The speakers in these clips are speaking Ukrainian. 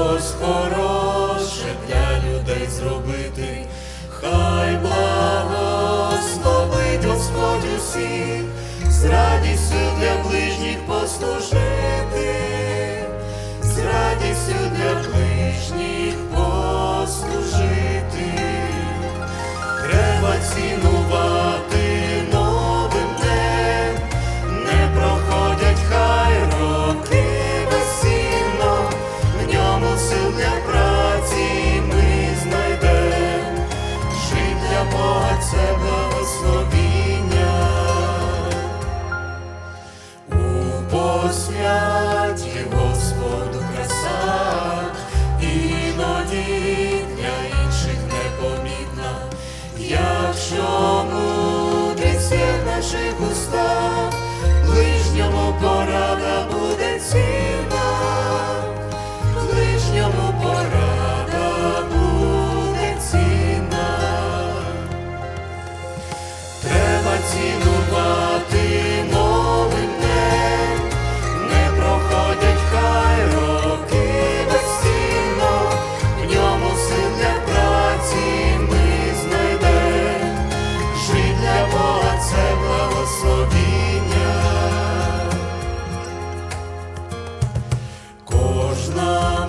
щось хороше для людей зробити. Хай все благословіння у посвяті.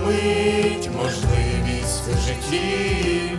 мить можливість в житті.